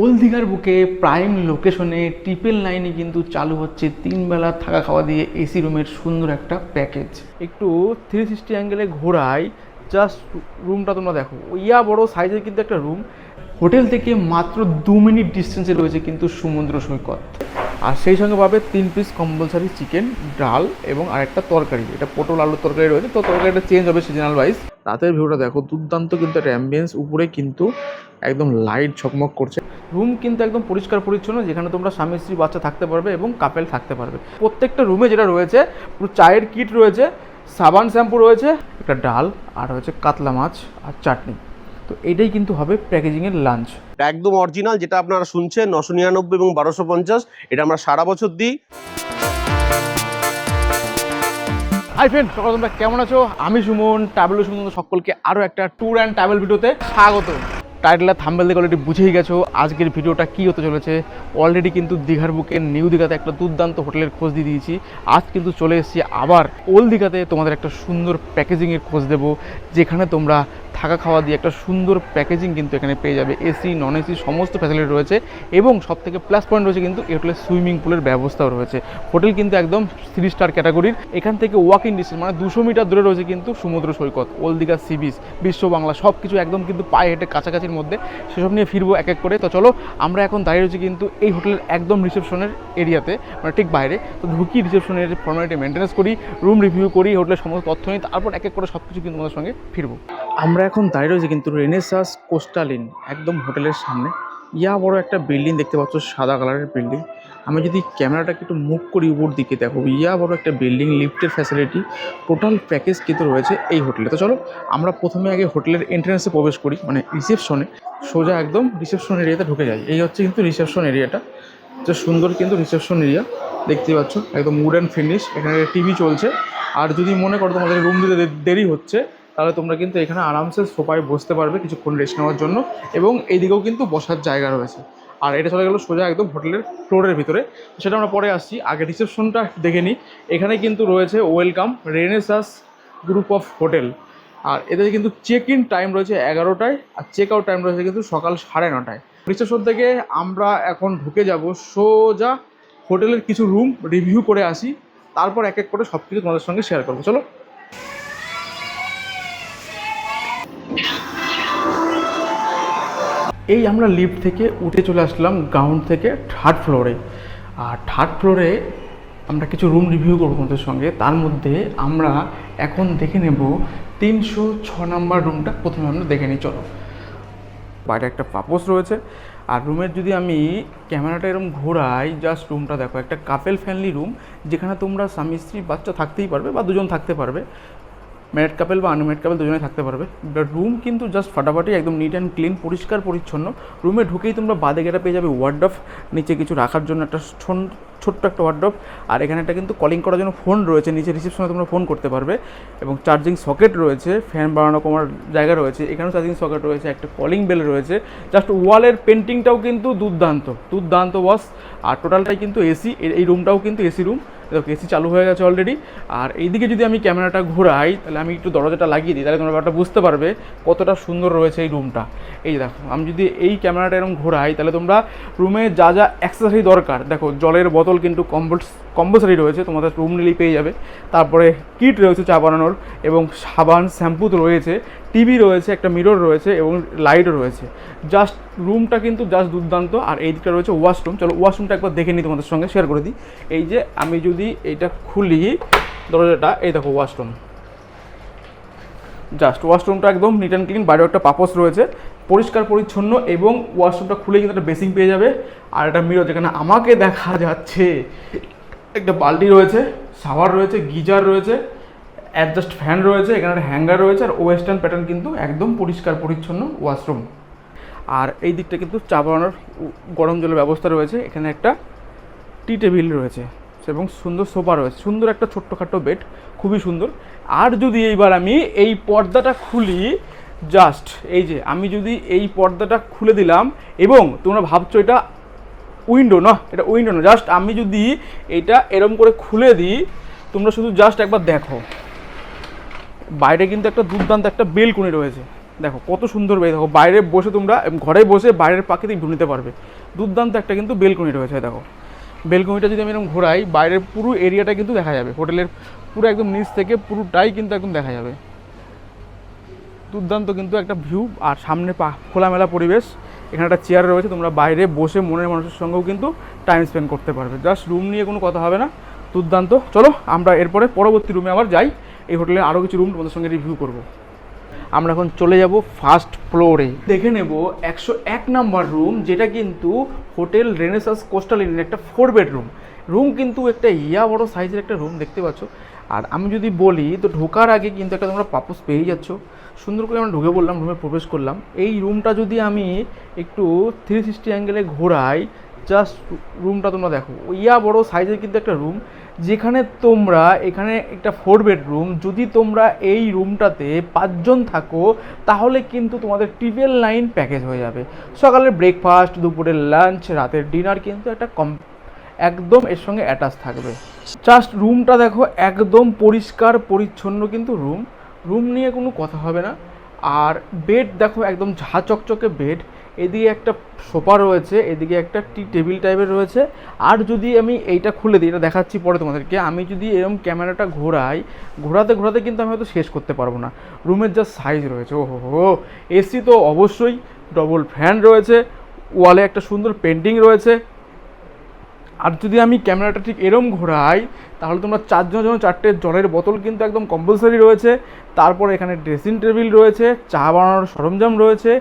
Old দীঘার বুকে prime লোকেশনে ট্রিপেল লাইনে কিন্তু চালু হচ্ছে তিন বেলা থাকা খাওয়া দিয়ে এসি রুমের সুন্দর একটা প্যাকেজ একটু থ্রি সিক্সটি অ্যাঙ্গেলে ঘোরায় জাস্ট রুমটা তোমরা দেখো। ইয়া বড় সাইজের কিন্তু একটা রুম হোটেল থেকে মাত্র দু মিনিট ডিস্টেন্সে রয়েছে কিন্তু সমুদ্র সৈকত। আর সেই সঙ্গে পাবে তিন পিস কম্পালসারি চিকেন ডাল এবং আরেকটা তরকারি। এটা পটল, আলুর তরকারি রয়েছে, তো তরকারিটা চেঞ্জ হবে সিজনাল ওয়াইজ রাতের ভিউটা দেখো, দুর্দান্ত কিন্তু একটা অ্যাম্বিয়েন্স উপরে কিন্তু একদম লাইট ঝকমক করছে। রুম কিন্তু একদম পরিষ্কার পরিচ্ছন্ন, যেখানে তোমরা স্বামী, স্ত্রী, বাচ্চা থাকতে পারবে এবং কাপেল থাকতে পারবে। প্রত্যেকটা রুমে যেটা রয়েছে, পুরো চায়ের কিট রয়েছে, সাবান শ্যাম্পু রয়েছে, একটা ডাল, আর হচ্ছে কাতলা মাছ আর চাটনি। তো এটাই কিন্তু হবে প্যাকেজিংয়ের লাঞ্চ। একদম অরিজিনাল যেটা আপনারা শুনছেন নশো নিরানব্বই এবং বারোশো পঞ্চাশ। এটা আমরা সারা বছর দিই। হাই ফ্রেন্ড সকাল তোমরা কেমন আছো? আমি সুমন ট্রাভেল সুমন সকলকে আরও একটা ট্যুর অ্যান্ড ট্রাভেল ভিডিওতে স্বাগত। টাইটেল থাম্বেল দেখে অলরেডি বুঝেই গেছো আজকের ভিডিওটা কী হতে চলেছে? অলরেডি কিন্তু দীঘার বুকে নিউ দীঘাতে একটা দুর্দান্ত হোটেলের খোঁজ দিয়ে দিয়েছি। আজ কিন্তু চলে এসেছি আবার ওল্ড দীঘাতে তোমাদের একটা সুন্দর প্যাকেজিংয়ের খোঁজ দেবো যেখানে তোমরা থাকা খাওয়া দিয়ে একটা সুন্দর প্যাকেজিং কিন্তু এখানে পেয়ে যাবে। এসি নন এসি সমস্ত ফ্যাসিলিটি রয়েছে এবং সব থেকে প্লাস পয়েন্ট রয়েছে কিন্তু এই হোটেলে সুইমিং পুলের ব্যবস্থাও রয়েছে। হোটেল কিন্তু একদম থ্রি স্টার ক্যাটাগরির এখান থেকে ওয়াকিং ডিস্টেন্স মানে দুশো মিটার দূরে রয়েছে কিন্তু সমুদ্র সৈকত old Digha sea beach Biswa Bangla সব কিছু একদম কিন্তু পায়ে হেঁটে কাছাকাছির মধ্যে। সেসব নিয়ে ফিরবো এক এক করে। তো চলো, আমরা এখন দাঁড়িয়ে রয়েছি কিন্তু এই হোটেলের একদম রিসেপশনের এরিয়াতে মানে ঠিক বাইরে। তো ঢুকি রিসেপশনের ফর্মালিটি মেনটেন্স করি রুম রিভিউ করি হোটেলের সমস্ত তথ্য নিই তারপর এক এক করে সব কিছু কিন্তু তোমাদের সঙ্গে ফিরবো। আমরা এখন দাঁড়িয়ে রয়েছে কিন্তু রেনেসাস কোস্টালিন একদম হোটেলের সামনে। ইয়া বড় একটা বিল্ডিং দেখতে পাচ্ছ, সাদা কালারের বিল্ডিং আমি যদি ক্যামেরাটাকে একটু মুভ করি উপর দিকে, দেখো, ইয়া বড় একটা বিল্ডিং লিফটের ফ্যাসিলিটি টোটাল প্যাকেজ কিন্তু রয়েছে এই হোটেলে তো চলো, আমরা প্রথমে আগে হোটেলের এন্ট্রেন্সে প্রবেশ করি মানে রিসেপশনে সোজা একদম রিসেপশন এরিয়াতে ঢুকে যাই। এই হচ্ছে কিন্তু রিসেপশন এরিয়াটা যে সুন্দর কিন্তু রিসেপশন এরিয়া দেখতে পাচ্ছ। একদম উড অ্যান্ড ফিনিশ এখানে টিভি চলছে। আর যদি মনে করো তোমাদের রুম দিতে দেরি হচ্ছে তাহলে তোমরা কিন্তু এখানে আরামসে সোফায় বসতে পারবে কিছুক্ষণ রেস্ট নেওয়ার জন্য এবং এইদিকেও কিন্তু বসার জায়গা রয়েছে। আর এটা চলে গেলো সোজা একদম হোটেলের ফ্লোরের ভিতরে। সেটা আমরা পরে আসছি। আগে রিসেপশনটা দেখে নিই। এখানে কিন্তু রয়েছে welcome renaissance group of hotel আর এদের কিন্তু চেক ইন টাইম রয়েছে এগারোটায় আর চেক আউট টাইম রয়েছে কিন্তু সকাল সাড়ে নটায়। রিসেপশন থেকে আমরা এখন ঢুকে যাব সোজা হোটেলের কিছু রুম রিভিউ করে আসি। তারপর এক এক করে সব কিছু তোমাদের সঙ্গে শেয়ার করব। চলো। এই আমরা লিফট থেকে উঠে চলে আসলাম গ্রাউন্ড থেকে থার্ড ফ্লোরে আর থার্ড ফ্লোরে আমরা কিছু রুম রিভিউ করব তোমাদের সঙ্গে। তার মধ্যে আমরা এখন দেখে নেব তিনশো ছ নাম্বার রুমটা প্রথমে আমরা দেখে নিই, চলো। বাইরে একটা পাপোস রয়েছে। আর রুমের যদি আমি ক্যামেরাটা এরকম ঘোরাই জাস্ট রুমটা দেখো। একটা কাপেল ফ্যামিলি রুম যেখানে তোমরা স্বামী স্ত্রী বাচ্চা থাকতেই পারবে বা দুজন থাকতে পারবে। ম্যারিড কাপেল বা আনম্যারিড কাপেল দুজনে থাকতে পারবে। রুম কিন্তু জাস্ট ফাটাফাটি, একদম নিট অ্যান্ড ক্লিন পরিষ্কার, পরিচ্ছন্ন। রুমে ঢুকেই তোমরা বাদে গেটা পেয়ে যাবে ওয়ার্ডফ নিচে কিছু রাখার জন্য একটা ছোট্ট একটা ওয়ার্ডফ আর এখানে একটা কিন্তু কলিং করার জন্য ফোন রয়েছে, নিচে রিসেপশনে তোমরা ফোন করতে পারবে। এবং চার্জিং সকেট রয়েছে ফ্যান বাড়ানো কমার জায়গা রয়েছে, এখানেও চার্জিং সকেট রয়েছে, একটা কলিং বেল রয়েছে। জাস্ট ওয়ালের পেন্টিংটাও কিন্তু দুর্দান্ত দুর্দান্ত বস আর টোটালটাই কিন্তু এসি এই রুমটাও কিন্তু এসি রুম দেখো এসি চালু হয়ে গেছে অলরেডি আর এইদিকে যদি আমি ক্যামেরাটা ঘোরাই, তাহলে আমি একটু দরজাটা লাগিয়ে দিই, তাহলে তোমরা ব্যাপারটা বুঝতে পারবে কতটা সুন্দর রয়েছে এই রুমটা এই দেখো, আমি যদি এই ক্যামেরাটা এরকম ঘোরাই, তাহলে তোমরা রুমে যা যা অ্যাক্সেসারি দরকার, দেখো, জলের বোতল কিন্তু কম্পলস কম্পালসারি রয়েছে, তোমাদের রুম নিলেই পেয়ে যাবে। তারপরে কিট রয়েছে চা বানানোর এবং সাবান শ্যাম্পু তো রয়েছে টিভি রয়েছে, একটা মিরর রয়েছে এবং লাইটও রয়েছে। জাস্ট রুমটা কিন্তু জাস্ট দুর্দান্ত, আর এই দিকটা রয়েছে ওয়াশরুম চলো ওয়াশরুমটা একবার দেখে নিই তোমাদের সঙ্গে শেয়ার করে দিই। এই যে আমি যদি এইটা খুলি, দরজাটা, এই দেখো ওয়াশরুম জাস্ট ওয়াশরুমটা একদম নিট অ্যান্ড ক্লিন বাইরেও একটা পাপস রয়েছে, পরিষ্কার, পরিচ্ছন্ন এবং ওয়াশরুমটা খুলে কিন্তু একটা বেসিং পেয়ে যাবে। আর একটা মিরর যেখানে আমাকে দেখা যাচ্ছে একটা বালতি রয়েছে, শাওয়ার রয়েছে, গিজার রয়েছে অ্যাডজাস্ট ফ্যান রয়েছে, এখানে একটা হ্যাঙ্গার রয়েছে, আর ওয়েস্টার্ন প্যাটার্ন কিন্তু একদম পরিষ্কার, পরিচ্ছন্ন ওয়াশরুম আর এই দিকটা কিন্তু চা বানানোর গরম জলের ব্যবস্থা রয়েছে, এখানে একটা টি টেবিল রয়েছে, এবং সুন্দর সোফা রয়েছে, সুন্দর একটা ছোট্টখাটো বেড খুবই সুন্দর। আর যদি এইবার আমি এই পর্দাটা খুলি জাস্ট এই যে, আমি যদি এই পর্দাটা খুলে দিলাম, এবং তোমরা ভাবছ এটা উইন্ডো না? এটা উইন্ডো না। জাস্ট আমি যদি এটা এরম করে খুলে দিই, তোমরা শুধু জাস্ট একবার দেখো। বাইরে কিন্তু একটা দুর্দান্ত একটা বেলকুনি রয়েছে। দেখো, কত সুন্দর বে দেখো, বাইরে বসে তোমরা ঘরে বসে বাইরের প্রাকৃতিক ভিউ নিতে পারবে। দুর্দান্ত একটা কিন্তু বেলকনি রয়েছে, দেখো। বেলকনিটা যদি আমি এরকম ঘোরাই, বাইরের পুরো এরিয়াটা কিন্তু দেখা যাবে। হোটেলের পুরো একদম নিচ থেকে পুরোটাই কিন্তু একদম দেখা যাবে। দুর্দান্ত কিন্তু একটা ভিউ আর সামনে পা, খোলামেলা পরিবেশ। এখানে একটা চেয়ার রয়েছে, তোমরা বাইরে বসে মনের মানুষের সঙ্গেও কিন্তু টাইম স্পেন্ড করতে পারবে। জাস্ট রুম নিয়ে কোনো কথা হবে না, দুর্দান্ত। চলো, আমরা এরপরে পরবর্তী রুমে আবার যাই। এই হোটেলে আরও কিছু রুম তোমাদের সঙ্গে রিভিউ করব। আমরা এখন চলে যাব ফার্স্ট ফ্লোরে দেখে নেব একশো এক নাম্বার রুম যেটা কিন্তু হোটেল রেনেসাস কোস্টাল ইনের একটা ফোর বেডরুম রুম কিন্তু একটা ইয়া বড় সাইজের একটা রুম দেখতে পাচ্ছ? আর আমি যদি বলি, তো ঢোকার আগে কিন্তু একটা তোমরা পাপোস পেয়ে যাচ্ছ। সুন্দর করে আমরা ঢুকে বললাম রুমে প্রবেশ করলাম। এই রুমটা যদি আমি একটু থ্রি সিক্সটি অ্যাঙ্গেলে ঘোরাই জাস্ট রুমটা তোমরা দেখো। ইয়া বড় সাইজের কিন্তু একটা রুম যেখানে তোমরা এখানে একটা ফোর বেডরুম যদি তোমরা এই রুমটাতে পাঁচজন থাকো, তাহলে কিন্তু তোমাদের ট্রিপল লাইন প্যাকেজ হয়ে যাবে। সকালের ব্রেকফাস্ট দুপুরের লাঞ্চ রাতের ডিনার কিন্তু একটা কম একদম এর সঙ্গে অ্যাটাচ থাকবে। জাস্ট রুমটা দেখো, একদম পরিষ্কার, পরিচ্ছন্ন কিন্তু রুম রুম নিয়ে কোনো কথা হবে না। আর বেড দেখো একদম ঝা চকচকে বেড এদিকে একটা সোফা রয়েছে, এদিকে একটা টি টেবিল টাইপের রয়েছে। আর যদি আমি এইটা খুলে দিই, এটা দেখাচ্ছি পরে তোমাদেরকে। আমি যদি এরকম ক্যামেরাটা ঘোরাই, ঘোরাতে ঘোরাতে কিন্তু আমি হয়তো শেষ করতে পারব না। রুমের যা সাইজ রয়েছে ও হো এসি তো অবশ্যই ডবল ফ্যান রয়েছে ওয়ালে একটা সুন্দর পেন্টিং রয়েছে। আর যদি আমি ক্যামেরাটা ঠিক এরম ঘোরাই, তাহলে তোমরা চারজন জন্য চারটে জলের বোতল কিন্তু একদম কম্পালসারি রয়েছে। তারপর এখানে ড্রেসিং টেবিল রয়েছে, চা বানানোর সরঞ্জাম রয়েছে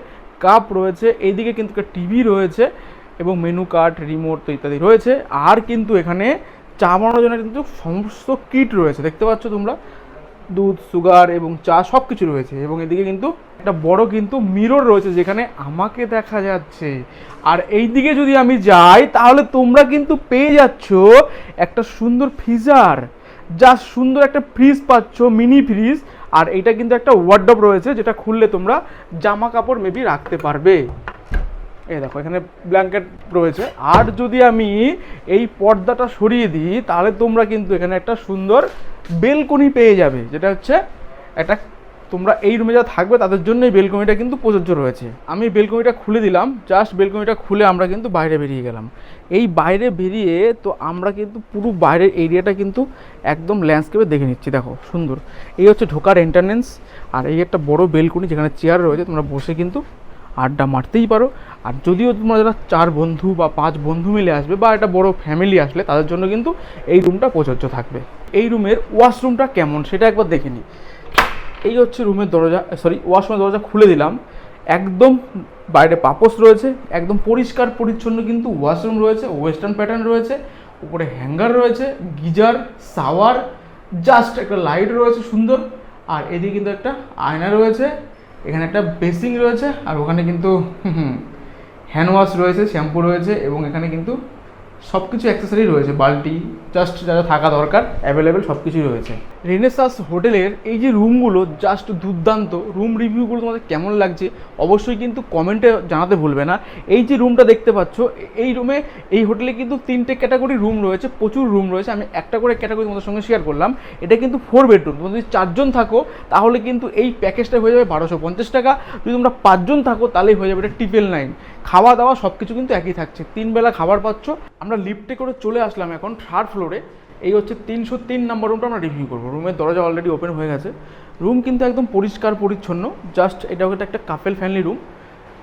কাপ রয়েছে, এইদিকে কিন্তু একটা টিভি রয়েছে এবং মেনু কার্ড রিমোট তো ইত্যাদি রয়েছে। আর কিন্তু এখানে চা বানানোর জন্য কিন্তু সমস্ত কিট রয়েছে। দেখতে পাচ্ছ তোমরা? দুধ, সুগার এবং চা সব কিছু রয়েছে এবং এদিকে কিন্তু একটা বড় কিন্তু মিরর রয়েছে যেখানে আমাকে দেখা যাচ্ছে। আর এই দিকে যদি আমি যাই, তাহলে তোমরা কিন্তু পেয়ে যাচ্ছ একটা সুন্দর ফ্রিজার। যা সুন্দর একটা ফ্রিজ পাচ্ছ, মিনি ফ্রিজ। আর এটা কিন্তু একটা ওয়ার্ডব রয়েছে যেটা খুললে তোমরা জামা কাপড় মেবি রাখতে পারবে। এই দেখো, এখানে ব্ল্যাঙ্কেট রয়েছে। আর যদি আমি এই পর্দাটা সরিয়ে দিই, তাহলে তোমরা কিন্তু এখানে একটা সুন্দর বেলকনি পেয়ে যাবে, যেটা হচ্ছে একটা, তোমরা এই রুমে যা থাকবে তাদের জন্য এই বেলকনিটা কিন্তু প্রযোজ্য রয়েছে। আমি বেলকনিটা খুলে দিলাম জাস্ট বেলকনিটা খুলে আমরা কিন্তু বাইরে বেরিয়ে গেলাম। এই বাইরে বেরিয়ে তো আমরা কিন্তু পুরো বাইরের এরিয়াটা কিন্তু একদম ল্যান্ডস্কেপে দেখে নিচ্ছি, দেখো, সুন্দর। এই হচ্ছে ঢোকার এন্টারনেন্স আর এই একটা বড় বেলকনি যেখানে চেয়ার রয়েছে, তোমরা বসে কিন্তু আড্ডা মারতেই পারো। আর যদিও তোমরা যারা চার বন্ধু বা পাঁচ বন্ধু মিলে আসবে বা একটা বড় ফ্যামিলি আসলে, তাদের জন্য কিন্তু এই রুমটা প্রযোজ্য থাকবে। এই রুমের ওয়াশরুমটা কেমন সেটা একবার দেখে নিই এই হচ্ছে রুমের দরজা সরি ওয়াশরুমের দরজা খুলে দিলাম। একদম বাইরে পাপোস রয়েছে, একদম পরিষ্কার পরিচ্ছন্ন কিন্তু ওয়াশরুম রয়েছে ওয়েস্টার্ন প্যাটার্ন রয়েছে, উপরে হ্যাঙ্গার রয়েছে, গিজার শাওয়ার জাস্ট একটা লাইট রয়েছে সুন্দর, আর এদিকে কিন্তু একটা আয়না রয়েছে, এখানে একটা বেসিং রয়েছে, আর ওখানে কিন্তু হ্যান্ড ওয়াশ রয়েছে শ্যাম্পু রয়েছে এবং এখানে কিন্তু সব কিছু অ্যাক্সেসরি রয়েছে। বালতি জাস্ট যা যা থাকা দরকার অ্যাভেলেবেল সব কিছুই রয়েছে। রেনেসাস হোটেলের এই যে রুমগুলো জাস্ট দুর্দান্ত। রুম রিভিউগুলো তোমাদের কেমন লাগছে অবশ্যই কিন্তু কমেন্টে জানাতে ভুলবে না। এই যে রুমটা দেখতে পাচ্ছ, এই রুমে এই হোটেলে কিন্তু তিনটে ক্যাটাগরি রুম রয়েছে, প্রচুর রুম রয়েছে। আমি একটা করে ক্যাটাগরি তোমাদের সঙ্গে শেয়ার করলাম। এটা কিন্তু ফোর বেডরুম তোমরা যদি চারজন থাকো, তাহলে কিন্তু এই প্যাকেজটা হয়ে যাবে বারোশো পঞ্চাশ টাকা। যদি তোমরা পাঁচজন থাকো, তাহলেই হয়ে যাবে এটা ট্রিপল নাইন খাওয়া দাওয়া সব কিছু কিন্তু একই থাকছে। তিন বেলা খাবার পাচ্ছ। আমরা লিফটে করে চলে আসলাম এখন থার্ড ফ্লোরে এই হচ্ছে তিনশো তিন নম্বর রুমটা আমরা রিভিউ করব। রুমের দরজা অলরেডি ওপেন হয়ে গেছে। রুম কিন্তু একদম পরিষ্কার, পরিচ্ছন্ন। জাস্ট এটা একটা কাপেল ফ্যামিলি রুম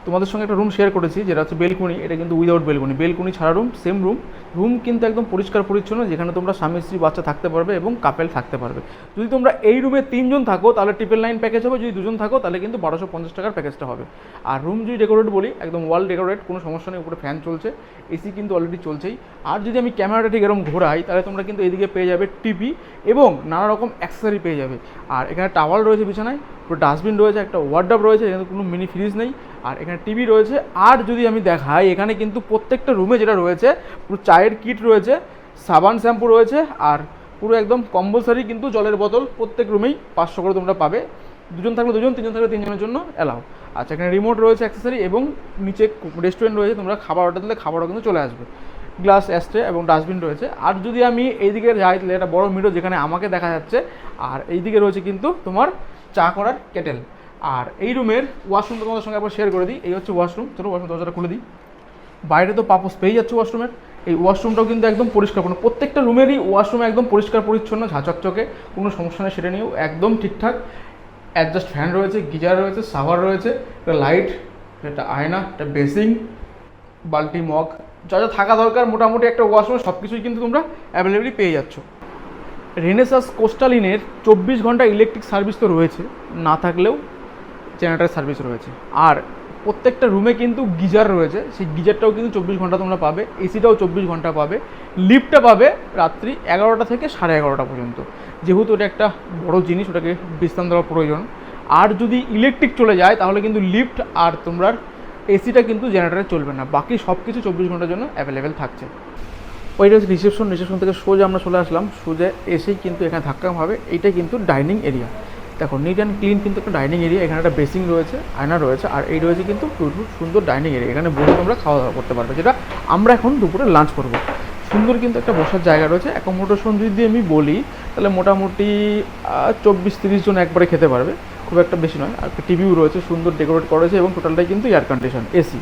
তোমাদের সঙ্গে একটা রুম শেয়ার করেছি, যেটা হচ্ছে বেলকুনি। এটা কিন্তু উইদাউট বেলকুনি। বেলকুনি ছাড়া রুম সেম রুম রুম কিন্তু একদম পরিষ্কার পরিচ্ছন্ন, যেখানে তোমরা স্বামী, স্ত্রী, বাচ্চা থাকতে পারবে এবং কাপেল থাকতে পারবে। যদি তোমরা এই রুমে তিনজন থাকো, তাহলে ট্রিপল নাইন প্যাকেজ হবে। যদি দুজন থাকো, তাহলে কিন্তু বারোশো পঞ্চাশ টাকার প্যাকেজটা হবে। আর রুম যদি ডেকোরেট বলি, একদম ওয়াল ডেকোরেট কোনো সমস্যা নেই, উপরে ফ্যান চলছে। এসি কিন্তু অলরেডি চলছেই। আর যদি আমি ক্যামেরাটা ঠিক এরকম ঘোরাই, তাহলে তোমরা কিন্তু এদিকে পেয়ে যাবে টিভি এবং নানা রকম অ্যাক্সেসরি পেয়ে যাবে। আর এখানে টাওয়াল রয়েছে বিছানায়, পুরো ডাস্টবিন রয়েছে, একটা ওয়ার্ডাপ রয়েছে, এখানে কোনো মিনি ফ্রিজ নেই। আর এখানে টিভি রয়েছে। আর যদি আমি দেখাই, এখানে কিন্তু প্রত্যেকটা রুমে যেটা রয়েছে, পুরো চায়ের কিট রয়েছে, সাবান শ্যাম্পু রয়েছে, আর পুরো একদম কম্পালসারি কিন্তু জলের বোতল প্রত্যেক রুমেই পাঁচশো করে তোমরা পাবে। দুজন থাকলে দুজন, তিনজন থাকলে তিনজনের জন্য অ্যালাউ আচ্ছা এখানে রিমোট রয়েছে অ্যাক্সেসারি এবং নিচে রেস্টুরেন্ট রয়েছে, তোমরা খাবার অর্ডার দিলে খাবারও কিন্তু চলে আসবে। গ্লাস অ্যাস্ট্রে এবং ডাস্টবিন রয়েছে। আর যদি আমি এইদিকে যাই, তাহলে একটা বড় মিরর যেখানে আমাকে দেখা যাচ্ছে, আর এইদিকে রয়েছে কিন্তু তোমার চা করার কেটেল আর এই রুমের ওয়াশরুমটা তোমাদের সঙ্গে একবার শেয়ার করে দিই। এই হচ্ছে ওয়াশরুম চলো ওয়াশরুম দরজাটা খুলে দিই। বাইরে তো পাপোস পেয়ে যাচ্ছে ওয়াশরুমের এই ওয়াশরুমটাও কিন্তু একদম পরিষ্কার কোনো প্রত্যেকটা রুমেরই ওয়াশরুম একদম পরিষ্কার পরিচ্ছন্ন ঝাঁচকচকে কোনো সমস্যা নেই, সেটা নিয়েও একদম ঠিকঠাক। অ্যাডজাস্ট ফ্যান রয়েছে, গিজার রয়েছে সাভার রয়েছে, একটা লাইট একটা আয়না, একটা বেসিং বালতি, মগ। যা যা থাকা দরকার, মোটামুটি একটা ওয়াশরুম সব কিছুই কিন্তু তোমরা অ্যাভেলেবেলই পেয়ে যাচ্ছ। রেনেসাস কোস্টালিনের চব্বিশ ঘণ্টা ইলেকট্রিক সার্ভিস তো রয়েছে। না থাকলেও জেনারেটার সার্ভিস রয়েছে। আর প্রত্যেকটা রুমে কিন্তু গিজার রয়েছে। সেই গিজারটাও কিন্তু চব্বিশ ঘণ্টা তোমরা পাবে এসিটাও চব্বিশ ঘণ্টা পাবে। লিফটটা পাবে রাত্রি এগারোটা থেকে সাড়ে এগারোটা পর্যন্ত। যেহেতু এটা একটা বড় জিনিস, ওটাকে বিশ্রাম দেওয়া প্রয়োজন। আর যদি ইলেকট্রিক চলে যায়, তাহলে কিন্তু লিফট আর তোমরা এসিটা কিন্তু জেনারেটারে চলবে না। বাকি সব কিছু চব্বিশ ঘণ্টার জন্য অ্যাভেলেবেল থাকছে। ওইটা হচ্ছে রিসেপশন রিসেপশন থেকে সোজা আমরা চলে আসলাম। সোজা এসেই কিন্তু এখানে ধাক্কা হবে। এইটা কিন্তু ডাইনিং এরিয়া দেখো নিট অ্যান্ড ক্লিন কিন্তু একটা ডাইনিং এরিয়া এখানে একটা বেসিং রয়েছে, আয়না রয়েছে, আর এই রয়েছে কিন্তু খুব সুন্দর ডাইনিং এরিয়া এখানে বসে তোমরা খাওয়া দাওয়া করতে পারবে, যেটা আমরা এখন দুপুরে লাঞ্চ করব। সুন্দর কিন্তু একটা বসার জায়গা রয়েছে অ্যাকোমোডেশন যদি আমি বলি, তাহলে মোটামুটি চব্বিশ তিরিশ জন একবারে খেতে পারবে, খুব একটা বেশি নয়, আর টিভিও রয়েছে, সুন্দর ডেকোরেট করা হয়েছে, এবং টোটালটাই কিন্তু এয়ার কন্ডিশন এসি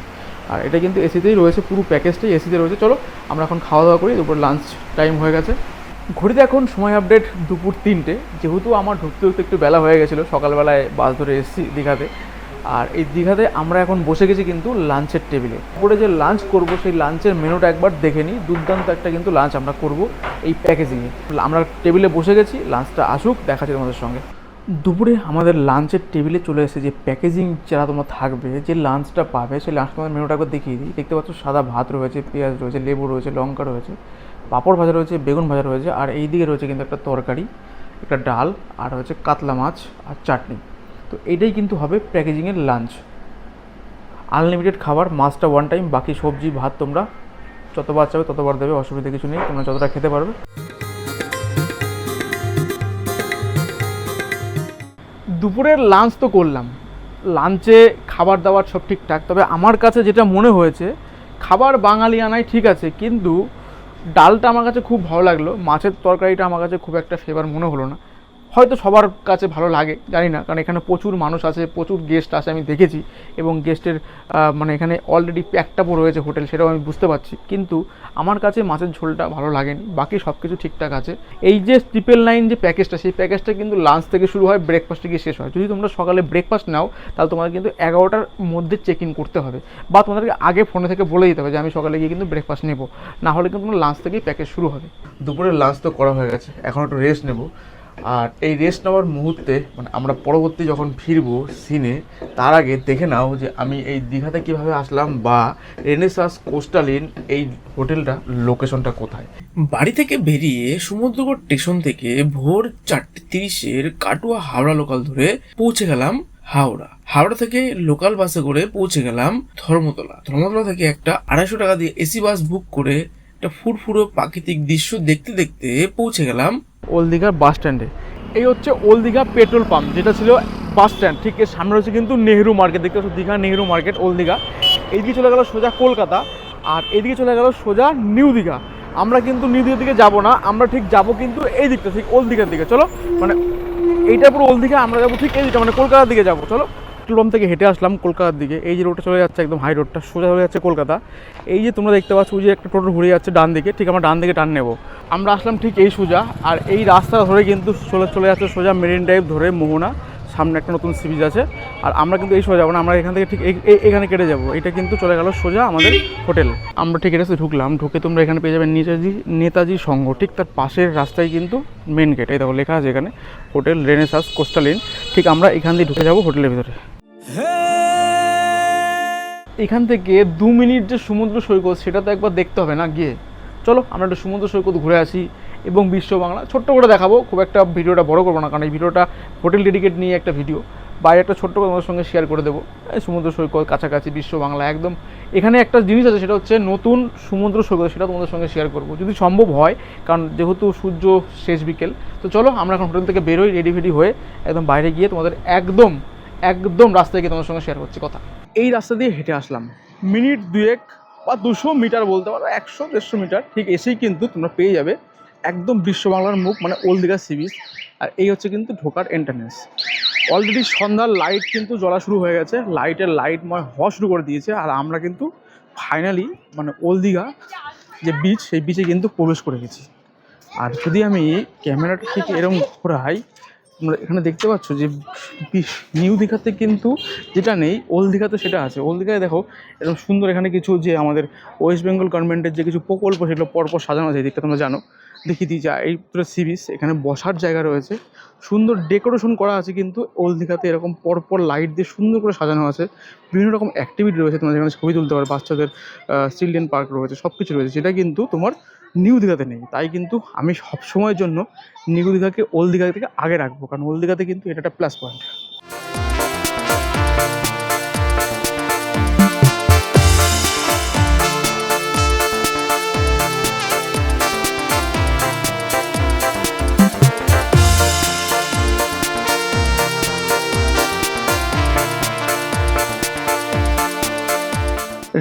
আর এটা কিন্তু এসিতেই রয়েছে, পুরো প্যাকেজটাই এসিতে রয়েছে, চলো আমরা এখন খাওয়া দাওয়া করি, দুপুর লাঞ্চ টাইম হয়ে গেছে ঘড়িতে এখন সময় আপডেট দুপুর তিনটে। যেহেতু আমার ঢুকতে ঢুকতে একটু বেলা হয়ে গেছিল, সকালবেলায় বাস ধরে এসেছি দীঘাতে। আর এই দীঘাতে আমরা এখন বসে গেছি কিন্তু লাঞ্চের টেবিলে উপরে যে লাঞ্চ করব, সেই লাঞ্চের মেনুটা একবার দেখে নিই। দুর্দান্ত একটা কিন্তু লাঞ্চ আমরা করব এই প্যাকেজিংয়ে আমরা টেবিলে বসে গেছি লাঞ্চটা আসুক, দেখাচ্ছি তোমাদের সঙ্গে। দুপুরে আমাদের লাঞ্চের টেবিলে চলে এসেছে যে প্যাকেজিং যারা তোমার থাকবে, যে লাঞ্চটা পাবে, সেই লাঞ্চ তোমাদের মেনুটা একবার দেখিয়ে দিই। দেখতে পাচ্ছ সাদা ভাত রয়েছে, পেঁয়াজ রয়েছে, লেবু রয়েছে, লঙ্কা রয়েছে। পাঁপড় ভাজা রয়েছে, বেগুন ভাজা রয়েছে, আর এই দিকে রয়েছে কিন্তু একটা তরকারি, একটা ডাল, আর হচ্ছে কাতলা মাছ আর চাটনি। তো এইটাই কিন্তু হবে প্যাকেজিংয়ের লাঞ্চ আনলিমিটেড খাবার মাছটা ওয়ান টাইম বাকি সবজি, ভাত তোমরা যতবার চাবে ততবার দেবে, অসুবিধা কিছু নেই, তোমরা যতটা খেতে পারবে। দুপুরের লাঞ্চ তো করলাম। লাঞ্চে খাবার দাবার সব ঠিকঠাক, তবে আমার কাছে যেটা মনে হয়েছে, খাবার বাঙালি আনাই ঠিক আছে, কিন্তু ডালটা আমার কাছে খুব ভালো লাগল, মাছের তরকারিটা আমার কাছে খুব একটা ফেভার মনে হলো না। হয়তো সবার কাছে ভালো লাগে, জানি না। কারণ এখানে প্রচুর মানুষ আছে, প্রচুর গেস্ট আছে আমি দেখেছি। এবং গেস্টের মানে এখানে অলরেডি প্যাকটাপও রয়েছে হোটেল সেটাও আমি বুঝতে পারছি। কিন্তু আমার কাছে মাছের ঝোলটা ভালো লাগেনি, বাকি সব কিছু ঠিকঠাক আছে। এই যে ট্রিপল নাইন যে প্যাকেজটা সেই প্যাকেজটা কিন্তু লাঞ্চ থেকে শুরু হয় ব্রেকফাস্টে গিয়ে শেষ হয়। যদি তোমরা সকালে ব্রেকফাস্ট নাও, তাহলে তোমাদের কিন্তু এগারোটার মধ্যে চেক ইন করতে হবে। বা তোমাদেরকে আগে ফোনে থেকে বলে দিতে হবে যে, আমি সকালে গিয়ে কিন্তু ব্রেকফাস্ট নেব। না হলে কিন্তু তোমার লাঞ্চ থেকেই প্যাকেজ শুরু হবে। দুপুরের লাঞ্চ তো করা হয়ে গেছে, এখন একটু রেস্ট নেব। আর এই রেস্ট নেওয়ার মুহূর্তে মানে আমরা পরবর্তী যখন ফিরবো সিনে তার আগে দেখে নাও যে আমি এই দীঘাতে কীভাবে আসলাম বা রেনেসাস কোস্টালিন এই হোটেলটা লোকেশনটা কোথায়। বাড়ি থেকে বেরিয়ে সমুদ্রগড় স্টেশন থেকে ভোর চারটে তিরিশের কাটুয়া হাওড়া লোকাল ধরে পৌঁছে গেলাম হাওড়া। হাওড়া থেকে লোকাল বাসে করে পৌঁছে গেলাম ধর্মতলা। ধর্মতলা থেকে একটা আড়াইশো টাকা দিয়ে এসি বাস বুক করে একটা ফুরফুরো প্রাকৃতিক দৃশ্য দেখতে দেখতে পৌঁছে গেলাম ওল্ড দীঘার বাস স্ট্যান্ডে। এই হচ্ছে ওল্ড দীঘা পেট্রোল পাম্প, যেটা ছিল বাস স্ট্যান্ড। ঠিক এর সামনে রয়েছে কিন্তু নেহরু মার্কেট, দেখতে পাচ্ছ দীঘা নেহরু মার্কেট ওল্ড দীঘা এইদিকে চলে গেল সোজা কলকাতা, আর এদিকে চলে গেল সোজা নিউ দীঘা। আমরা কিন্তু নিউ দীঘার দিকে যাব না, আমরা ঠিক যাব কিন্তু এই দিকটা, ঠিক ওল্ড দীঘার দিকে। চলো মানে এইটা পুরো ওল্ড দীঘা আমরা যাব ঠিক এই দিকটা মানে কলকাতার দিকে যাব। চলো। পেট্রোল পাম্প থেকে হেঁটে আসলাম কলকাতার দিকে। এই যে রোডটা চলে যাচ্ছে একদম হাই রোডটা সোজা চলে যাচ্ছে কলকাতা। এই যে তোমরা দেখতে পাচ্ছ যে একটা টোটো ঘুরে যাচ্ছে ডান দিকে, ঠিক আমরা ডান দিকে টান নেব। আমরা আসলাম ঠিক এই সোজা, আর এই রাস্তা ধরে কিন্তু চলে চলে যাচ্ছে সোজা মেরিন ড্রাইভ ধরে মোহনা। সামনে একটা নতুন সিরিজ আছে, আর আমরা কিন্তু এই সোজা যাব না, আমরা এখান থেকে ঠিক এখানে কেটে যাব। এটা কিন্তু চলে গেল সোজা আমাদের হোটেল। আমরা ঠিক এটা ঢুকলাম, ঢুকে তোমরা এখানে পেয়ে যাবে নেতাজি নেতাজি সংঘ। ঠিক তার পাশের রাস্তায় কিন্তু মেন গেট এই দেখো লেখা আছে এখানে, হোটেল রেনেসাস কোস্টালিন ঠিক আমরা এখান দিয়ে ঢুকে যাব হোটেলের ভিতরে। এখান থেকে দু মিনিট যে সমুদ্র সৈকত, সেটা তো একবার দেখতে হবে না? গিয়ে। চলো, আমরা একটা সমুদ্র সৈকত ঘুরে আসি এবং বিশ্ব বাংলা ছোট্ট করে দেখাবো। খুব একটা ভিডিওটা বড় করব না, কারণ এই ভিডিওটা হোটেল ডেডিকেট নিয়ে একটা ভিডিও। বাইরে একটা ছোট্ট করে তোমাদের সঙ্গে শেয়ার করে দেবো। সমুদ্র সৈকত কাছাকাছি বিশ্ব বাংলা, একদম এখানে একটা জিনিস আছে, সেটা হচ্ছে নতুন সমুদ্র সৈকত, সেটা তোমাদের সঙ্গে শেয়ার করব। যদি সম্ভব হয়, কারণ যেহেতু সূর্য শেষ বিকেল, তো চলো আমরা এখন হোটেল থেকে বেরোই রেডি ফেডি হয়ে একদম বাইরে গিয়ে তোমাদের একদম একদম রাস্তায় গিয়ে তোমাদের সঙ্গে শেয়ার করছি, কথা। এই রাস্তা দিয়ে হেঁটে আসলাম। মিনিট দুয়েক বা দুশো মিটার বলতে পারো, একশো, দেড়শো মিটার, ঠিক এসেই কিন্তু তোমরা পেয়ে যাবে একদম বিশ্ব বাংলার মুখ মানে ওল্ড দীঘা সি বিচ। আর এই হচ্ছে কিন্তু ঢোকার এন্ট্রান্স অলরেডি সন্ধ্যার লাইট কিন্তু জ্বলা শুরু হয়ে গেছে লাইটের লাইটময় হওয়া শুরু করে দিয়েছে, আর আমরা কিন্তু ফাইনালি মানে ওল্ড দীঘা যে বিচ সেই বিচে কিন্তু প্রবেশ করে গেছি। আর যদি আমি ক্যামেরাটা ঠিক এরকম ঘোরাই তোমরা এখানে দেখতে পাচ্ছ যে নিউ দীঘাতে কিন্তু যেটা নেই, ওল্ড দীঘাতে সেটা আছে। ওল্ড দীঘায় দেখো, এরকম সুন্দর এখানে কিছু যে আমাদের ওয়েস্ট বেঙ্গল গভর্নমেন্টের যে কিছু প্রকল্প, সেগুলো পরপর সাজানো আছে এদিকটা তোমরা জানো। দেখিয়ে দিই, যা এই পুরো সি বিচ এখানে বসার জায়গা রয়েছে। সুন্দর ডেকোরেশন করা আছে কিন্তু ওল্ড দীঘাতে এরকম পরপর লাইট দিয়ে সুন্দর করে সাজানো আছে। বিভিন্ন রকম অ্যাক্টিভিটি রয়েছে তোমরা যেখানে ছবি তুলতে পারো, বাচ্চাদের চিলড্রেন পার্ক রয়েছে সব কিছু রয়েছে। যেটা কিন্তু তোমার নিউ দীঘাতে নেই। তাই কিন্তু আমি সবসময়ের জন্য নিউ দীঘাকে ওল্ড দীঘা থেকে আগে রাখব। কারণ ওল্ড দীঘাতে কিন্তু এটা একটা প্লাস পয়েন্ট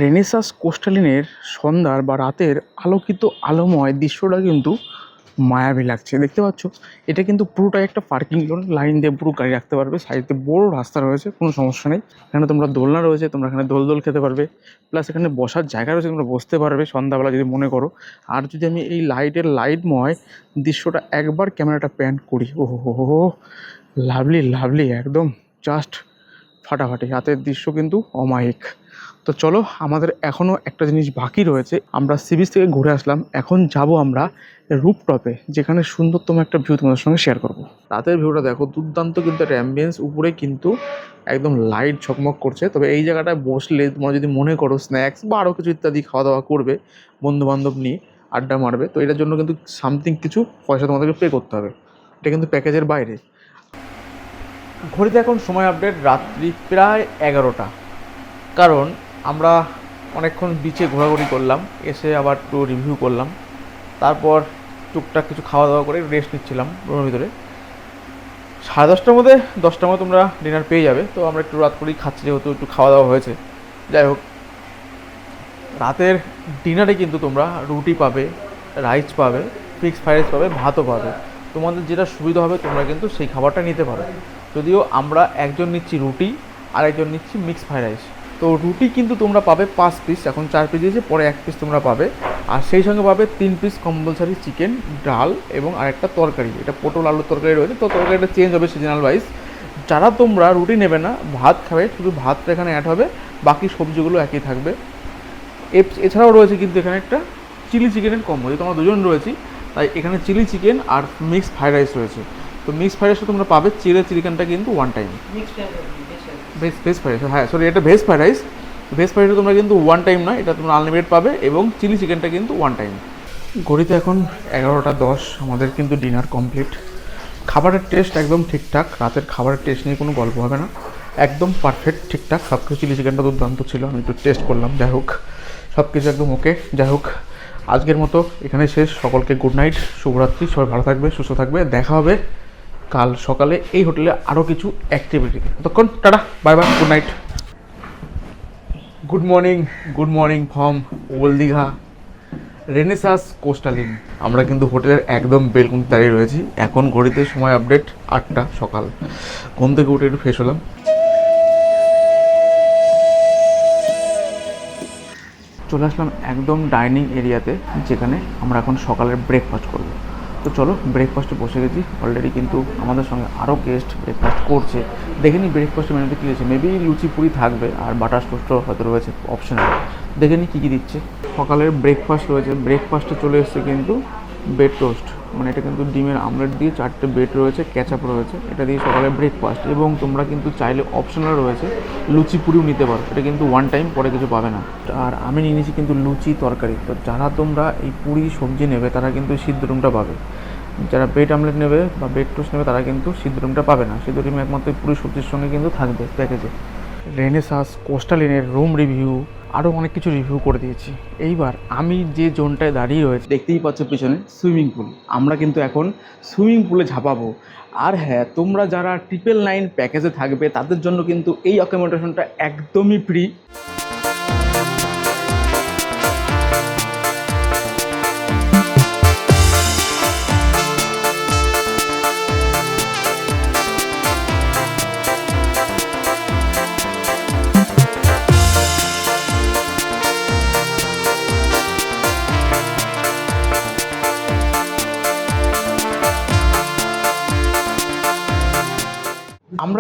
রেনেসাস কোস্টালিনের সন্ধ্যার বা রাতের আলোকিত আলোময় দৃশ্যটা কিন্তু মায়াবী লাগছে। দেখতে পাচ্ছ? এটা কিন্তু পুরোটাই একটা পার্কিং লোন লাইন দিয়ে পুরো গাড়ি রাখতে পারবে। সাইডে বড় রাস্তা রয়েছে, কোনো সমস্যা নেই। এখানে তোমরা দোলনা রয়েছে, তোমরা এখানে দোল দোল খেতে পারবে। প্লাস এখানে বসার জায়গা রয়েছে, তোমরা বসতে পারবে সন্ধ্যাবেলা যদি মনে করো। আর যদি আমি এই লাইটের লাইটময় দৃশ্যটা একবার ক্যামেরাটা প্যান করি ও হো লাভলি লাভলি, একদম জাস্ট ফাটাফাটি। রাতের দৃশ্য কিন্তু অমায়িক। তো চলো, আমাদের এখনও একটা জিনিস বাকি রয়েছে। আমরা সি বিচ থেকে ঘুরে আসলাম। এখন যাব আমরা রুপটপে, যেখানে সুন্দরতম একটা ভিউ তোমাদের সঙ্গে শেয়ার করব। রাতের ভিউটা দেখো, দুর্দান্ত কিন্তু একটা অ্যাম্বিয়েন্স উপরে কিন্তু একদম লাইট ঝকমক করছে। তবে এই জায়গাটায় বসলে তোমরা যদি মনে করো স্ন্যাক্স বা আরও কিছু ইত্যাদি খাওয়া দাওয়া করবে বন্ধু বান্ধব নিয়ে আড্ডা মারবে, তো এটার জন্য কিন্তু সামথিং কিছু পয়সা তোমাদেরকে পে করতে হবে। এটা কিন্তু প্যাকেজের বাইরে। ঘড়িতে এখন সময় আপডেট রাত্রি প্রায় এগারোটা। কারণ আমরা অনেকক্ষণ বিচে ঘোরাঘুরি করলাম, এসে আবার একটু রিভিউ করলাম। তারপর টুকটাক কিছু খাওয়া দাওয়া করে রেস্ট নিচ্ছিলাম রুমের ভিতরে। সাড়ে দশটার মধ্যে দশটার মধ্যে তোমরা ডিনার পেয়ে যাবে, তো আমরা একটু রাত করেই খাচ্ছি যেহেতু একটু খাওয়া দাওয়া হয়েছে। যাই হোক, রাতের ডিনারে কিন্তু তোমরা রুটি পাবে রাইস পাবে ফিক্স ফ্রাইড রাইস পাবে, ভাতও পাবে। তোমাদের যেটা সুবিধা হবে তোমরা কিন্তু সেই খাবারটা নিতে পারো। যদিও আমরা একজন নিচ্ছি রুটি আর একজন নিচ্ছি মিক্স ফ্রাইড রাইস তো রুটি কিন্তু তোমরা পাবে পাঁচ পিস এখন চার পিস দিয়েছে, পরে এক পিস তোমরা পাবে। আর সেই সঙ্গে পাবে তিন পিস কম্পালসারি চিকেন, ডাল এবং আরেকটা তরকারি। এটা পটল আলুর তরকারি রয়েছে, তো তরকারিটা চেঞ্জ হবে সিজনাল ওয়াইজ যারা তোমরা রুটি নেবে না, ভাত খাবে, শুধু ভাতটা এখানে অ্যাড হবে, বাকি সবজিগুলো একই থাকবে। এছাড়াও রয়েছে কিন্তু এখানে একটা চিলি চিকেনের কম্বো যেহেতু আমরা দুজন রয়েছি, তাই এখানে চিলি চিকেন আর মিক্স ফ্রাইড রাইস রয়েছে। তো মিক্স ফ্রাইড রাইসটা তোমরা পাবে চিলি চিকেনটা কিন্তু one time veg veg fried rice হ্যাঁ সরি এটা veg fried rice veg fried rice তোমরা কিন্তু ওয়ান টাইম না এটা তোমরা আনলিমিটেড পাবে এবং চিলি চিকেনটা কিন্তু ওয়ান টাইম ঘড়িতে এখন এগারোটা দশ, আমাদের কিন্তু ডিনার কমপ্লিট খাবারের টেস্ট একদম ঠিকঠাক, রাতের খাবারের টেস্ট নিয়ে কোনো গল্প হবে না। একদম পারফেক্ট ঠিকঠাক সব কিছু চিলি চিকেনটা দুর্দান্ত ছিল, আমি একটু টেস্ট করলাম, যাই হোক। সব কিছু একদম ওকে যাই হোক। আজকের মতো এখানে শেষ, সকলকে গুড নাইট শুভরাত্রি, সবাই ভালো থাকবে, সুস্থ থাকবে, দেখা হবে কাল সকালে এই হোটেলে আরও কিছু অ্যাক্টিভিটি ততক্ষণ, tata bye bye good night good morning good morning from old Digha renaissance coastal inn আমরা কিন্তু হোটেলের একদম বেলকুনি দাঁড়িয়ে রয়েছি। এখন ঘড়িতে সময় আপডেট আটটা সকাল। ঘুম থেকে উঠে একটু ফ্রেশ হলাম। চলে আসলাম একদম ডাইনিং এরিয়াতে যেখানে আমরা এখন সকালের ব্রেকফাস্ট করব। তো চলো ব্রেকফাস্টে বসে গেছি। অলরেডি কিন্তু আমাদের সঙ্গে আরও গেস্ট ব্রেকফাস্ট করছে। দেখে নিই ব্রেকফাস্টের মেনুতে কী হয়েছে। মেবি লুচি পুরি থাকবে আর বাটার স্টোস্ট হয়তো রয়েছে অপশনাল দেখে নিই কী কী দিচ্ছে। সকালের ব্রেকফাস্ট রয়েছে। ব্রেকফাস্টে চলে এসছে কিন্তু বেড টোস্ট মানে এটা কিন্তু ডিমের আমলেট দিয়ে চারটে ব্রেড রয়েছে ক্যাচাপ রয়েছে। এটা দিয়ে সকালে ব্রেকফাস্ট এবং তোমরা কিন্তু চাইলে অপশনাল রয়েছে, লুচি পুরিও নিতে পারো। এটা কিন্তু ওয়ান টাইম পরে কিছু পাবে না। আর আমি নিয়ে নিয়েছি কিন্তু লুচি তরকারি। তো যারা তোমরা এই পুরি সবজি নেবে, তারা কিন্তু সিদ্ধ রুমটা পাবে। যারা ব্রেড আমলেট নেবে বা ব্রেড টোস্ট নেবে, তারা কিন্তু সিদ্ধ রুমটা পাবে না। সিদ্ধ রুম একমাত্র পুরি সবজির সঙ্গে কিন্তু থাকবে প্যাকেজে। রেনেসাস কোস্টালিনের রুম রিভিউ আরও অনেক কিছু রিভিউ করে দিয়েছি। এইবার আমি যে জোনটায় দাঁড়িয়ে রয়েছে, দেখতেই পাচ্ছ পিছনে সুইমিং পুল আমরা কিন্তু এখন সুইমিং পুলে ঝাঁপাবো। আর হ্যাঁ তোমরা যারা ট্রিপল নাইন প্যাকেজে থাকবে, তাদের জন্য কিন্তু এই অ্যাকোমোডেশনটা একদমই ফ্রি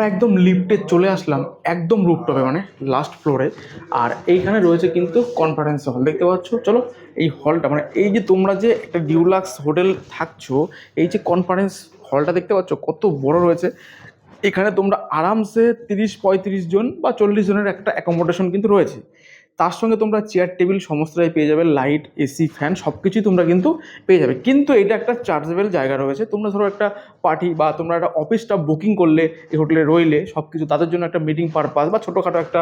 একদম লিফটে চলে আসলাম একদম রুপটপে মানে লাস্ট ফ্লোরে আর এইখানে রয়েছে কিন্তু কনফারেন্স হল দেখতে পাচ্ছ? চলো, এই হলটা মানে এই যে তোমরা যে একটা ডিউলাক্স হোটেল থাকছো, এই যে কনফারেন্স হলটা দেখতে পাচ্ছ? কত বড় রয়েছে। এখানে তোমরা আরামসে তিরিশ পঁয়ত্রিশ জন বা চল্লিশ জনের একটা অ্যাকোমোডেশন কিন্তু রয়েছে। তার সঙ্গে তোমরা চেয়ার টেবিল সমস্তটাই পেয়ে যাবে লাইট এসি ফ্যান সব কিছুই তোমরা কিন্তু পেয়ে যাবে। কিন্তু এটা একটা চার্জেবল জায়গা রয়েছে। তোমরা ধরো একটা পার্টি বা তোমরা একটা অফিসটা বুকিং করলে, এই হোটেলে রইলে সব কিছু তাদের জন্য একটা মিটিং পারপাস বা ছোটোখাটো একটা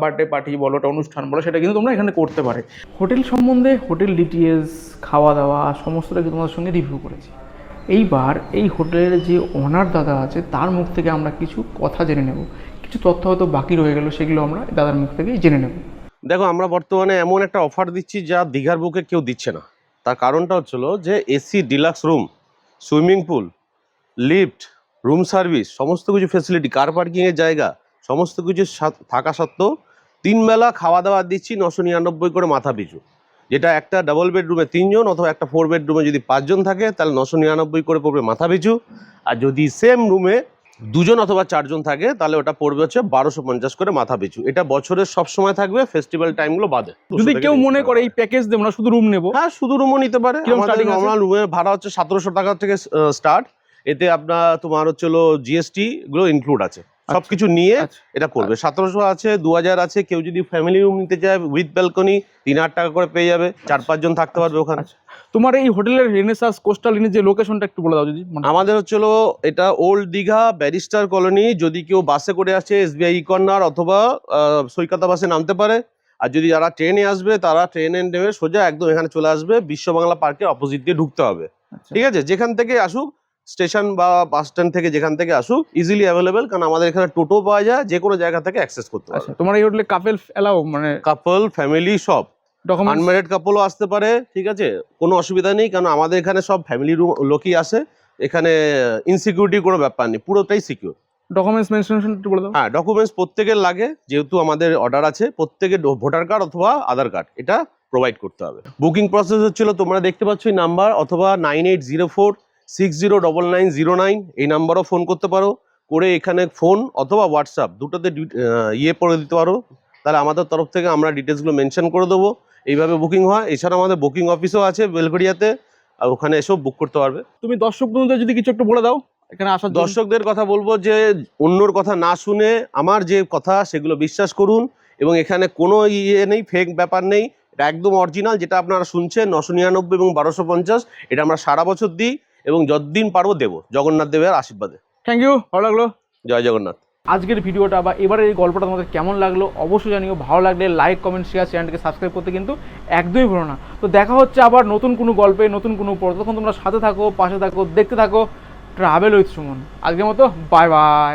বার্থডে পার্টি বলো একটা অনুষ্ঠান বলো, সেটা কিন্তু তোমরা এখানে করতে পারে। হোটেল সম্বন্ধে হোটেল ডিটেলস খাওয়া দাওয়া সমস্তটা কিন্তু তোমাদের সঙ্গে রিভিউ করেছি। এইবার এই হোটেলের যে ওনার দাদা আছে, তার মুখ থেকে আমরা কিছু কথা জেনে নেব। কিছু তথ্য হয়তো বাকি রয়ে গেল, সেগুলো আমরা দাদার মুখ থেকেই জেনে নেব। দেখো, আমরা বর্তমানে এমন একটা অফার দিচ্ছি যা দীঘার বুকে কেউ দিচ্ছে না। তার কারণটা হচ্ছিল যে AC deluxe room swimming pool lift room service সমস্ত কিছু ফেসিলিটি কার পার্কিংয়ের জায়গা, সমস্ত কিছু থাকা সত্ত্বেও তিন বেলা খাওয়া দাওয়া দিচ্ছি নশো নিরানব্বই করে মাথা পিছু। যেটা একটা ডাবল বেডরুমে তিনজন অথবা একটা ফোর বেডরুমে যদি পাঁচজন থাকে, তাহলে নশো নিরানব্বই করে পড়বে মাথা পিছু। আর যদি সেম রুমে দুজন অথবা চারজন থাকে তাহলে ওটা পড়বে হচ্ছে বারোশো পঞ্চাশ করে মাথা পিছু। এটা বছরের সব সময় থাকবে ফেস্টিভ্যাল টাইমগুলো বাদে। যদি কেউ মনে করে এই প্যাকেজ দেবো না শুধু রুম নেব? হ্যাঁ শুধু রুমও নিতে পারে? নর্মাল রুমের ভাড়া হচ্ছে সতেরোশো টাকা থেকে স্টার্ট এতে আপনার তোমার হচ্ছে জিএসটি গুলো ইনক্লুড আছে। সবকিছু নিয়ে আচ্ছা। এটা করবে। সতেরোশো আছে দু হাজার আছে কেউ যদি ফ্যামিলি রুম নিতে চায় উইথ ব্যালকনি তিন হাজার টাকা করে পেয়ে যাবে। চার পাঁচজন থাকতে পারবে ওখানে। আচ্ছা। তোমার এই হোটেলের রেনেসাস কোস্টাল যে লোকেশনটা একটু বলে দাও যদি আমাদের হচ্ছে হলো এটা ওল্ড দীঘা ব্যারিস্টার কলোনি যদি কেউ বাসে করে আসে এসবিআই কর্নার অথবা সৈকতা বাসে নামতে পারে। আর যদি যারা ট্রেনে আসবে তারা ট্রেনে নেমে সোজা একদম এখানে চলে আসবে বিশ্ব বাংলা পার্কের অপোজিট দিয়ে ঢুকতে হবে। আচ্ছা। ঠিক আছে? যেখান থেকে আসুক স্টেশন বা বাস স্ট্যান্ড থেকে যেখান থেকে আসুক ইজিলি অ্যাভেলেবেল কারণ আমাদের এখানে টোটো পাওয়া যায় যে কোনো জায়গা থেকে অ্যাক্সেস করতে আচ্ছা পারবে। তোমার এই হোটেলে কাপেল এলাও মানে কাপল ফ্যামিলি সব। আনম্যারিড কাপলও আসতে পারে ঠিক আছে? কোনো অসুবিধা নেই কারণ আমাদের এখানে সব ফ্যামিলি লোকই আসে। এখানে ইনসিকিউরিটি কোনো ব্যাপার নেই পুরোটাই সিকিউর ডকুমেন্টস মেনশন একটু বলে দাও। হ্যাঁ ডকুমেন্টস প্রত্যেকের লাগে যেহেতু আমাদের অর্ডার আছে প্রত্যেকের ভোটার কার্ড অথবা আধার কার্ড এটা প্রোভাইড করতে হবে। বুকিং প্রসেস হচ্ছিল তোমরা দেখতে পাচ্ছ নাম্বার অথবা nine eight zero four six zero double nine zero nine এই নাম্বারও ফোন করতে পারো। করে এখানে ফোন অথবা হোয়াটসঅ্যাপ দুটোতে ইয়ে করে দিতে পারো। তাহলে আমাদের তরফ থেকে আমরা ডিটেলসগুলো মেনশন করে দেবো। এইভাবে বুকিং হয়। এছাড়া আমাদের বুকিং অফিসও আছে বেলঘড়িয়াতে। আর ওখানে এসেও বুক করতে পারবে। তুমি দর্শক বন্ধুদের যদি কিছু একটু বলে দাও এখানে আসার দর্শকদের কথা বলব যে অন্যর কথা না শুনে আমার যে কথা সেগুলো বিশ্বাস করুন। এবং এখানে কোনো ইয়ে নেই ফেক ব্যাপার নেই। এটা একদম অরিজিনাল যেটা আপনারা শুনছেন নশো নিরানব্বই এবং বারোশো পঞ্চাশ। এটা আমরা সারা বছর দিই। এবং যতদিন পারব দেব। জগন্নাথ দেবের আশীর্বাদে। থ্যাংক ইউ ভালো লাগল। জয় জগন্নাথ। আজকের ভিডিওটা বা এবারে এই গল্পটা তোমাদের কেমন লাগল অবশ্যই জানিও। ভালো লাগলে লাইক কমেন্ট শেয়ার চ্যানেলকে সাবস্ক্রাইব করতে কিন্তু একদমই ভুলো না। তো দেখা হচ্ছে আবার নতুন কোনো গল্পে নতুন কোনো পর তখন তোমরা সাথে থাকো পাশে থাকো দেখতে থাকো। ট্রাভেল উইথ সুমন আজকের মতো বাই বাই